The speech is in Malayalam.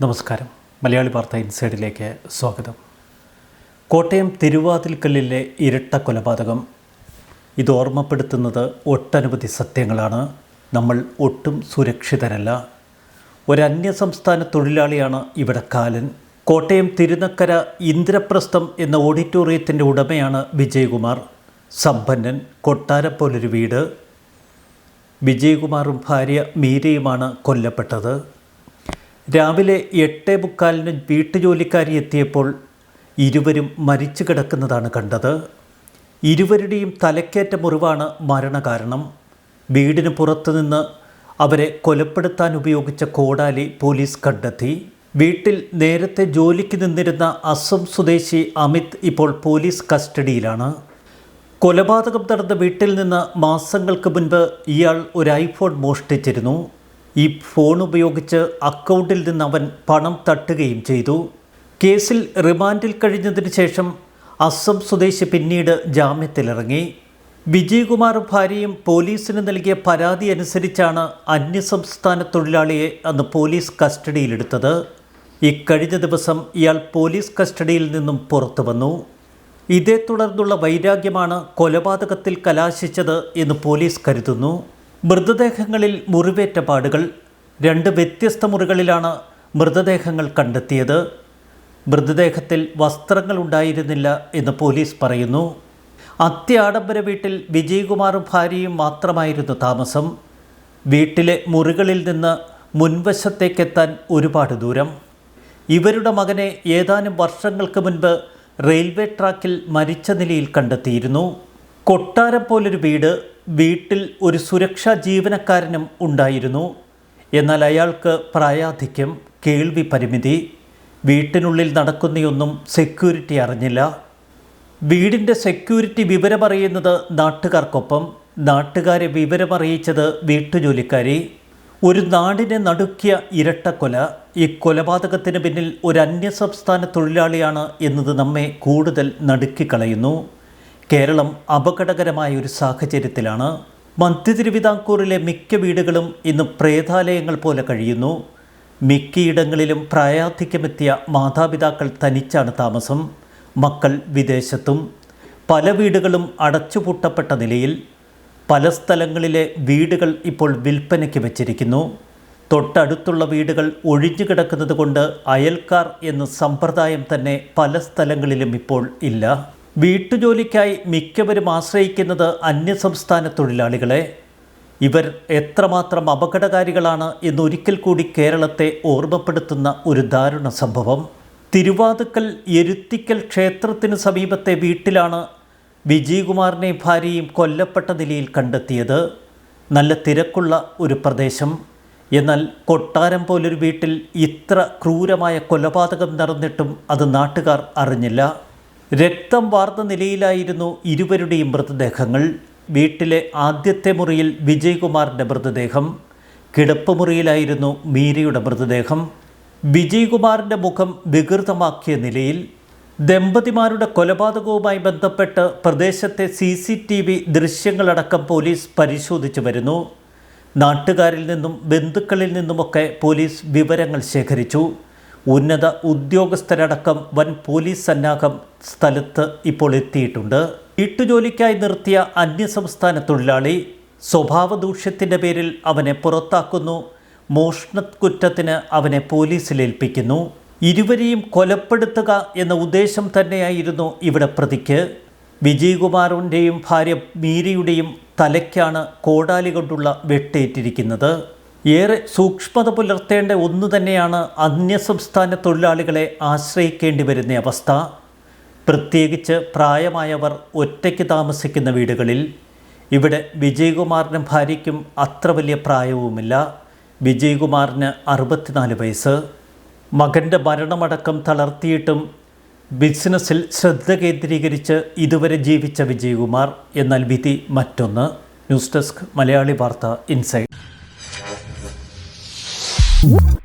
നമസ്കാരം. മലയാളി വാർത്ത ഇൻസൈഡിലേക്ക് സ്വാഗതം. കോട്ടയം തിരുവാതിൽക്കല്ലിലെ ഇരട്ട കൊലപാതകം. ഇത് ഓർമ്മപ്പെടുത്തുന്നത് ഒട്ടനവധി സത്യങ്ങളാണ്. നമ്മൾ ഒട്ടും സുരക്ഷിതരല്ല. ഒരു അന്യസംസ്ഥാന തൊഴിലാളിയാണ് ഇവിടെ കാലൻ. കോട്ടയം തിരുനക്കര ഇന്ദ്രപ്രസ്ഥം എന്ന ഓഡിറ്റോറിയത്തിന്റെ ഉടമയാണ് വിജയകുമാർ. സമ്പന്നൻ കൊട്ടാരപ്പോലൊരു വീട്. വിജയകുമാറും ഭാര്യ മീരയുമാണ് കൊല്ലപ്പെട്ടത്. രാവിലെ എട്ടേ മുക്കാലിന് വീട്ടുജോലിക്കാരി എത്തിയപ്പോൾ ഇരുവരും മരിച്ചു കിടക്കുന്നതാണ് കണ്ടത്. ഇരുവരുടെയും തലക്കേറ്റ മുറിവാണ് മരണകാരണം. വീടിന് പുറത്തുനിന്ന് അവരെ കൊലപ്പെടുത്താൻ ഉപയോഗിച്ച കോടാലി പോലീസ് കണ്ടെത്തി. വീട്ടിൽ നേരത്തെ ജോലിക്ക് നിന്നിരുന്ന അസം സ്വദേശി അമിത് ഇപ്പോൾ പോലീസ് കസ്റ്റഡിയിലാണ്. കൊലപാതകം നടന്ന വീട്ടിൽ നിന്ന് മാസങ്ങൾക്ക് മുൻപ് ഇയാൾ ഒരു ഐഫോൺ മോഷ്ടിച്ചിരുന്നു. ഈ ഫോൺ ഉപയോഗിച്ച് അക്കൗണ്ടിൽ നിന്ന് അവൻ പണം തട്ടുകയും ചെയ്തു. കേസിൽ റിമാൻഡിൽ കഴിഞ്ഞതിന് ശേഷം അസം സ്വദേശി പിന്നീട് ജാമ്യത്തിലിറങ്ങി. വിജയകുമാർ ഭാര്യയും പോലീസിന് നൽകിയ പരാതി അനുസരിച്ചാണ് അന്യസംസ്ഥാന തൊഴിലാളിയെ അന്ന് പോലീസ് കസ്റ്റഡിയിലെടുത്തത്. ഇക്കഴിഞ്ഞ ദിവസം ഇയാൾ പോലീസ് കസ്റ്റഡിയിൽ നിന്നും പുറത്തു വന്നു. ഇതേ തുടർന്നുള്ള വൈരാഗ്യമാണ് കൊലപാതകത്തിൽ കലാശിച്ചത് എന്ന് പോലീസ് കരുതുന്നു. മൃതദേഹങ്ങളിൽ മുറിവേറ്റ പാടുകൾ രണ്ട് വ്യത്യസ്ത മുറികളിലാണ് മൃതദേഹങ്ങൾ കണ്ടെത്തിയത്. മൃതദേഹത്തിൽ വസ്ത്രങ്ങൾ ഉണ്ടായിരുന്നില്ല എന്ന് പോലീസ് പറയുന്നു. അത്യാഡംബര വീട്ടിൽ വിജയകുമാറും ഭാര്യയും മാത്രമായിരുന്നു താമസം. വീട്ടിലെ മുറികളിൽ നിന്ന് മുൻവശത്തേക്കെത്താൻ ഒരുപാട് ദൂരം. ഇവരുടെ മകനെ ഏതാനും വർഷങ്ങൾക്ക് മുൻപ് റെയിൽവേ ട്രാക്കിൽ മരിച്ച നിലയിൽ കണ്ടെത്തിയിരുന്നു. കൊട്ടാരം പോലൊരു വീട് വീട്ടിൽ ഒരു സുരക്ഷാ ജീവനക്കാരനും ഉണ്ടായിരുന്നു. എന്നാൽ അയാൾക്ക് പ്രായാധിക്യം കേൾവി പരിമിതി വീട്ടിനുള്ളിൽ നടക്കുന്നയൊന്നും സെക്യൂരിറ്റി അറിഞ്ഞില്ല. വീടിന്റെ സെക്യൂരിറ്റി വിവരമറിയുന്നത് നാട്ടുകാർക്കൊപ്പം നാട്ടുകാരെ വിവരമറിയിച്ചത് വീട്ടുജോലിക്കാരി. ഒരു നാടിനെ നടുക്കിയ ഇരട്ടക്കൊല ഈ കൊലപാതകത്തിന് പിന്നിൽ ഒരു അന്യസംസ്ഥാന തൊഴിലാളിയാണ് എന്നത് നമ്മെ കൂടുതൽ നടുക്കിക്കളയുന്നു. കേരളം അപകടകരമായ ഒരു സാഹചര്യത്തിലാണ്. മധ്യ തിരുവിതാംകൂറിലെ മിക്ക വീടുകളും ഇന്ന് പ്രേതാലയങ്ങൾ പോലെ കഴിയുന്നു. മിക്കയിടങ്ങളിലും പ്രായാധിക്യമെത്തിയ മാതാപിതാക്കൾ തനിച്ചാണ് താമസം. മക്കൾ വിദേശത്തും. പല വീടുകളും അടച്ചുപൂട്ടപ്പെട്ട നിലയിൽ പല സ്ഥലങ്ങളിലെ വീടുകൾ ഇപ്പോൾ വിൽപ്പനയ്ക്ക് വച്ചിരിക്കുന്നു. തൊട്ടടുത്തുള്ള വീടുകൾ ഒഴിഞ്ഞു കിടക്കുന്നത് കൊണ്ട് അയൽക്കാർ എന്ന സമ്പ്രദായം തന്നെ പല സ്ഥലങ്ങളിലും ഇപ്പോൾ ഇല്ല. വീട്ടുജോലിക്കായി മിക്കവരും ആശ്രയിക്കുന്നത് അന്യസംസ്ഥാന തൊഴിലാളികളെ. ഇവർ എത്രമാത്രം അപകടകാരികളാണ് എന്നൊരിക്കൽ കൂടി കേരളത്തെ ഓർമ്മപ്പെടുത്തുന്ന ഒരു ദാരുണ സംഭവം. തിരുവാതുക്കൽ എരുത്തിക്കൽ ക്ഷേത്രത്തിന് സമീപത്തെ വീട്ടിലാണ് വിജയകുമാറിനെ ഭാര്യയും കൊല്ലപ്പെട്ട നിലയിൽ കണ്ടെത്തിയത്. നല്ല തിരക്കുള്ള ഒരു പ്രദേശം. എന്നാൽ കൊട്ടാരം പോലൊരു വീട്ടിൽ ഇത്ര ക്രൂരമായ കൊലപാതകം നടന്നിട്ടും അത് നാട്ടുകാർ അറിഞ്ഞില്ല. രക്തം വാർന്ന നിലയിലായിരുന്നു ഇരുവരുടെയും മൃതദേഹങ്ങൾ. വീട്ടിലെ ആദ്യത്തെ മുറിയിൽ വിജയകുമാറിന്റെ മൃതദേഹം. കിടപ്പ് മുറിയിലായിരുന്നു മീരയുടെ മൃതദേഹം. വിജയകുമാറിന്റെ മുഖം വികൃതമാക്കിയ നിലയിൽ ദമ്പതിമാരുടെ കൊലപാതകവുമായി ബന്ധപ്പെട്ട് പ്രദേശത്തെ സി സി ടി വി ദൃശ്യങ്ങളടക്കം പോലീസ് പരിശോധിച്ചു വരുന്നു. നാട്ടുകാരിൽ നിന്നും ബന്ധുക്കളിൽ നിന്നുമൊക്കെ പോലീസ് വിവരങ്ങൾ ശേഖരിച്ചു. ഉന്നത ഉദ്യോഗസ്ഥരടക്കം വൻ പോലീസ് സന്നാഹം സ്ഥലത്ത് ഇപ്പോൾ എത്തിയിട്ടുണ്ട്. വീട്ടുജോലിക്കായി നിർത്തിയ അന്യസംസ്ഥാന തൊഴിലാളി സ്വഭാവദൂഷ്യത്തിന്റെ പേരിൽ അവനെ പുറത്താക്കുന്നു. മോഷണക്കുറ്റത്തിന് അവനെ പോലീസിലേൽപ്പിക്കുന്നു ഇരുവരെയും കൊലപ്പെടുത്തുക എന്ന ഉദ്ദേശം തന്നെയായിരുന്നു ഇവിടെ പ്രതിക്ക്. വിജയകുമാറിന്റെയും ഭാര്യ മീരയുടെയും തലയ്ക്കാണ് കോടാലി കൊണ്ടുള്ള വെട്ടേറ്റിരിക്കുന്നത്. ഏറെ സൂക്ഷ്മത പുലർത്തേണ്ട ഒന്നു തന്നെയാണ് അന്യസംസ്ഥാന തൊഴിലാളികളെ ആശ്രയിക്കേണ്ടി വരുന്ന അവസ്ഥ. പ്രത്യേകിച്ച് പ്രായമായവർ ഒറ്റയ്ക്ക് താമസിക്കുന്ന വീടുകളിൽ. ഇവിടെ വിജയകുമാറിനും ഭാര്യയ്ക്കും അത്ര വലിയ പ്രായവുമില്ല. വിജയകുമാറിന് അറുപത്തിനാല് വയസ്സ്. മകന്റെ മരണമടക്കം തളർത്തിയിട്ടും ബിസിനസ്സിൽ ശ്രദ്ധ കേന്ദ്രീകരിച്ച് ഇതുവരെ ജീവിച്ച വിജയകുമാർ എന്നാൽ വിധി മറ്റൊന്ന്. ന്യൂസ് ഡെസ്ക് മലയാളി വാർത്ത ഇൻസൈഡ്. Woo!